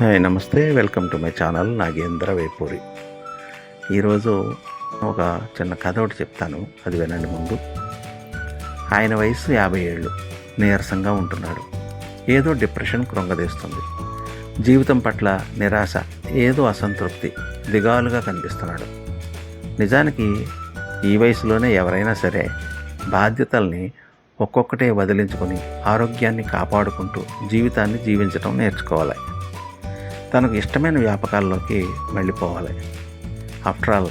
Hi namaste. Welcome to my channel Nagendra Vepuri. ఈరోజు ఒక చిన్న కథ ఒకటి చెప్తాను. అది వినండి ముందు. ఆయన వయసు యాభై ఏళ్ళు. నీరసంగా ఉంటున్నాడు. ఏదో డిప్రెషన్ కృంగదీస్తుంది. జీవితం పట్ల నిరాశ ఏదో అసంతృప్తి దిగాలుగా కనిపిస్తున్నాడు. నిజానికి ఈ వయసులోనే ఎవరైనా సరే బాధ్యతల్ని ఒక్కొక్కటే వదిలించుకొని ఆరోగ్యాన్ని కాపాడుకుంటూ జీవితాన్ని జీవించడం నేర్చుకోవాలి. తనకు ఇష్టమైన వ్యాపకాల్లోకి వెళ్ళిపోవాలి. ఆఫ్టర్ ఆల్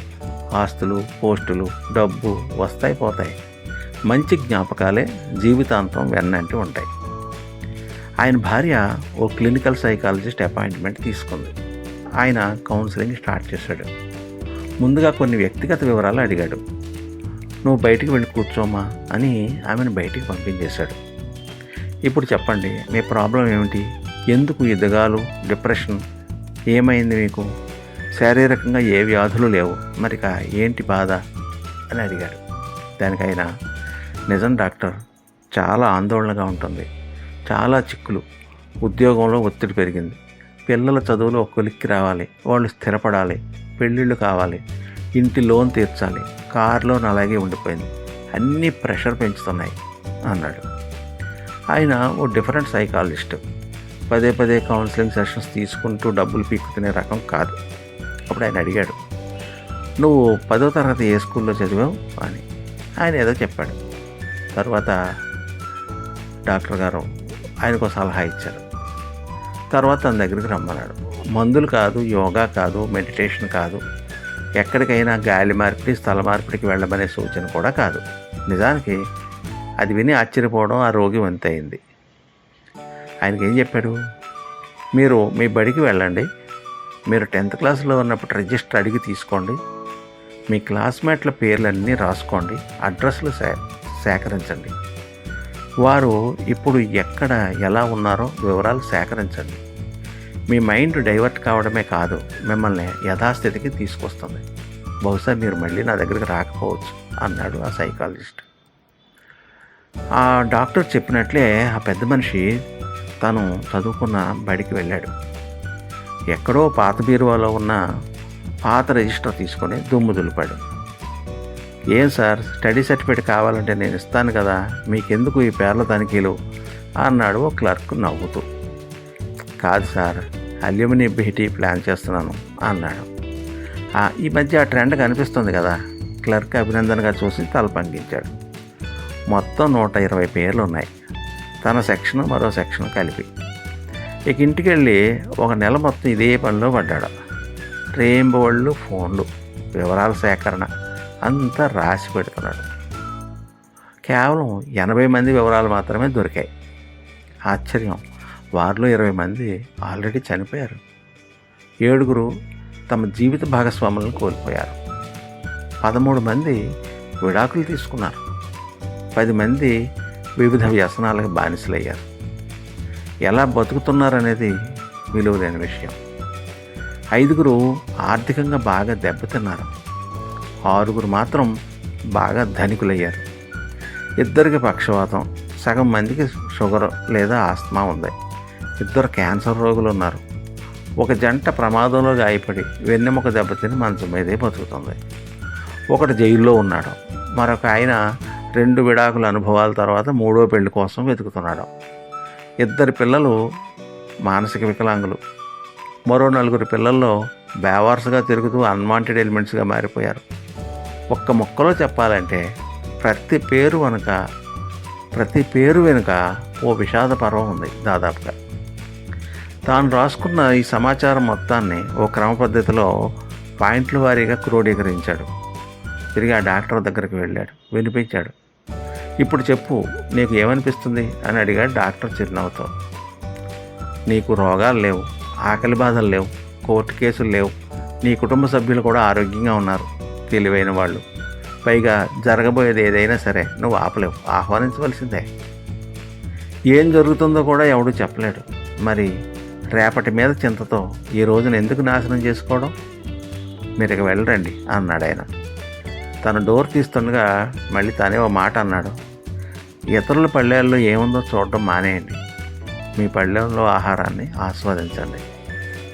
ఆస్తులు పోస్టులు డబ్బు వస్తాయి పోతాయి. మంచి జ్ఞాపకాలే జీవితాంతం వెన్నంటి ఉంటాయి. ఆయన భార్య ఓ క్లినికల్ సైకాలజిస్ట్ అపాయింట్మెంట్ తీసుకుంది. ఆయన కౌన్సిలింగ్ స్టార్ట్ చేశాడు. ముందుగా కొన్ని వ్యక్తిగత వివరాలు అడిగాడు. నువ్వు బయటికి వెళ్ళి కూర్చోమా? అని ఆమెను బయటికి పంపించేశాడు. ఇప్పుడు చెప్పండి మీ ప్రాబ్లం ఏమిటి? ఎందుకు ఈ దిగాలు డిప్రెషన్? ఏమైంది మీకు? శారీరకంగా ఏ వ్యాధులు లేవు. మరిక ఏంటి బాధ? అని అడిగాడు. దానికైనా నిజం డాక్టర్ చాలా ఆందోళనగా ఉంటుంది. చాలా చిక్కులు. ఉద్యోగంలో ఒత్తిడి పెరిగింది. పిల్లల చదువులు ఒక కొలిక్కి రావాలి. వాళ్ళు స్థిరపడాలి. పెళ్ళిళ్ళు కావాలి. ఇంటి లోన్ తీర్చాలి. కార్ లోన్ అలాగే ఉండిపోయింది. అన్నీ ప్రెషర్ పెంచుతున్నాయి అన్నాడు. ఆయన ఓ డిఫరెంట్ సైకాలజిస్ట్. పదే పదే కౌన్సిలింగ్ సెషన్స్ తీసుకుంటూ డబ్బులు పీక్కుతునే రకం కాదు. అప్పుడు ఆయన అడిగాడు నువ్వు పదో తరగతి ఏ స్కూల్లో చదివావు? అని. ఆయన ఏదో చెప్పాడు. తర్వాత డాక్టర్ గారు ఆయనకు సలహా ఇచ్చారు. తర్వాత తన దగ్గరికి రమ్మన్నాడు. మందులు కాదు యోగా కాదు మెడిటేషన్ కాదు. ఎక్కడికైనా గాలి మార్పిడి స్థల మార్పిడికి వెళ్ళమనే సూచన కూడా కాదు. నిజానికి అది విని ఆశ్చర్యపోవడం ఆ రోగి వంతైంది ఆయనకి ఏం చెప్పాడు? మీరు మీ బడికి వెళ్ళండి. మీరు టెన్త్ క్లాస్లో ఉన్నప్పుడు రిజిస్టర్ అడిగి తీసుకోండి. మీ క్లాస్మేట్ల పేర్లన్నీ రాసుకోండి. అడ్రస్లు సే సేకరించండి. వారు ఇప్పుడు ఎక్కడ ఎలా ఉన్నారో వివరాలు సేకరించండి. మీ మైండ్ డైవర్ట్ కావడమే కాదు మిమ్మల్ని యథాస్థితికి తీసుకొస్తుంది. బహుశా మీరు మళ్ళీ నా దగ్గరికి రాకపోవచ్చు అన్నాడు ఆ సైకాలజిస్ట్. ఆ డాక్టర్ చెప్పినట్లే ఆ పెద్ద మనిషి తను చదువుకున్న బడికి వెళ్ళాడు. ఎక్కడో పాత బీరువాలో ఉన్న పాత రిజిస్టర్ తీసుకొని దుమ్ము దులిపాడు. ఏం సార్ స్టడీ సర్టిఫికేట్ కావాలంటే నేను ఇస్తాను కదా మీకెందుకు ఈ పేర్ల తనిఖీలు? అన్నాడు ఓ క్లర్క్ నవ్వుతూ. కాదు సార్ అల్యూమిని భేటీ ప్లాన్ చేస్తున్నాను అన్నాడు. ఈ మధ్య ఆ ట్రెండ్ కనిపిస్తుంది కదా క్లర్క్ అభినందనగా చూసి తల పంకించాడు మొత్తం నూట ఇరవై పేర్లు ఉన్నాయి తన సెక్షన్ మరో సెక్షన్ కలిపి. ఇక ఇంటికి వెళ్ళి ఒక నెల మొత్తం ఇదే పనిలో పడ్డాడు. రేంబోళ్ళు ఫోన్లు వివరాల సేకరణ అంతా రాసి పెడుతున్నాడు కేవలం ఎనభై మంది వివరాలు మాత్రమే దొరికాయి. ఆశ్చర్యం వారిలో ఇరవై మంది ఆల్రెడీ చనిపోయారు. ఏడుగురు తమ జీవిత భాగస్వాములను కోల్పోయారు. పదమూడు మంది విడాకులు తీసుకున్నారు. పది మంది వివిధ వ్యసనాలకు బానిసలయ్యారు. ఎలా బతుకుతున్నారనేది విలువలేని విషయం. ఐదుగురు ఆర్థికంగా బాగా దెబ్బతిన్నారు. ఆరుగురు మాత్రం బాగా ధనికులయ్యారు. ఇద్దరికి పక్షవాతం సగం మందికి షుగర్ లేదా ఆస్తమా ఉంది. ఇద్దరు క్యాన్సర్ రోగులు ఉన్నారు. ఒక జంట ప్రమాదంలో గాయపడి వెన్నెముక దెబ్బతిని మంచం మీదే బతుకుతుంది. ఒకటి జైల్లో ఉన్నాడు. మరొక ఆయన రెండు విడాకుల అనుభవాల తర్వాత మూడో పెళ్ళి కోసం వెతుకుతున్నాడు. ఇద్దరు పిల్లలు మానసిక వికలాంగులు. మరో నలుగురు పిల్లల్లో బేవార్స్గా తిరుగుతూ అన్వాంటెడ్ ఎలిమెంట్స్గా మారిపోయారు. ఒక్క ముక్కలో చెప్పాలంటే ప్రతి పేరు వెనుక ప్రతి పేరు వెనుక ఓ విషాద పర్వం ఉంది దాదాపుగా. తాను రాసుకున్న ఈ సమాచారం మొత్తాన్ని ఓ క్రమ పద్ధతిలో పాయింట్ల వారీగా క్రోడీకరించాడు. తిరిగి ఆ డాక్టర్ దగ్గరికి వెళ్ళాడు వినిపించాడు. ఇప్పుడు చెప్పు నీకు ఏమనిపిస్తుంది? అని అడిగాడు డాక్టర్ చిరునవ్వుతో. నీకు రోగాలు లేవు ఆకలి బాధలు లేవు కోర్టు కేసులు లేవు. నీ కుటుంబ సభ్యులు కూడా ఆరోగ్యంగా ఉన్నారు తెలివైన వాళ్ళు. పైగా జరగబోయేది ఏదైనా సరే నువ్వు ఆపలేవు ఆహ్వానించవలసిందే. ఏం జరుగుతుందో కూడా ఎవడు చెప్పలేడు. మరి రేపటి మీద చింతతో ఈ రోజున ఎందుకు నాశనం చేసుకోవడం? మీరు ఇక వెళ్ళరండి అన్నాడు ఆయన తన డోర్ తీస్తుండగా మళ్ళీ తానే ఓ మాట అన్నాడు. ఇతరుల పల్లెల్లో ఏముందో చూడడం మానేయండి. మీ పళ్ళెంలో ఆహారాన్ని ఆస్వాదించండి.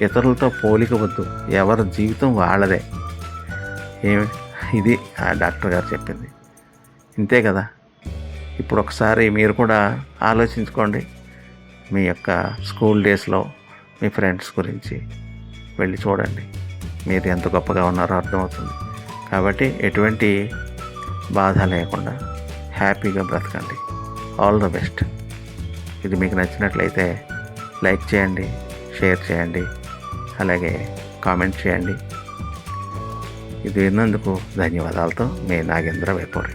ఇతరులతో పోలిక వద్దు. ఎవరి జీవితం వాళ్ళదే. ఏమి? ఇది ఆ డాక్టర్ గారు చెప్పింది. ఇంతే కదా? ఇప్పుడు ఒకసారి మీరు కూడా ఆలోచించుకోండి. మీ యొక్క స్కూల్ డేస్లో మీ ఫ్రెండ్స్ గురించి వెళ్ళి చూడండి. మీరు ఎంత గొప్పగా ఉన్నారో అర్థమవుతుంది. కాబట్టి ఎటువంటి బాధ లేకుండా హ్యాపీగా బ్రతకండి. All the best. ఇది మీకు నచ్చినట్లయితే లైక్ చేయండి షేర్ చేయండి అలాగే కామెంట్ చేయండి. ఇది విన్నందుకు ధన్యవాదాలతో మీ నాగేంద్ర వేపూరి.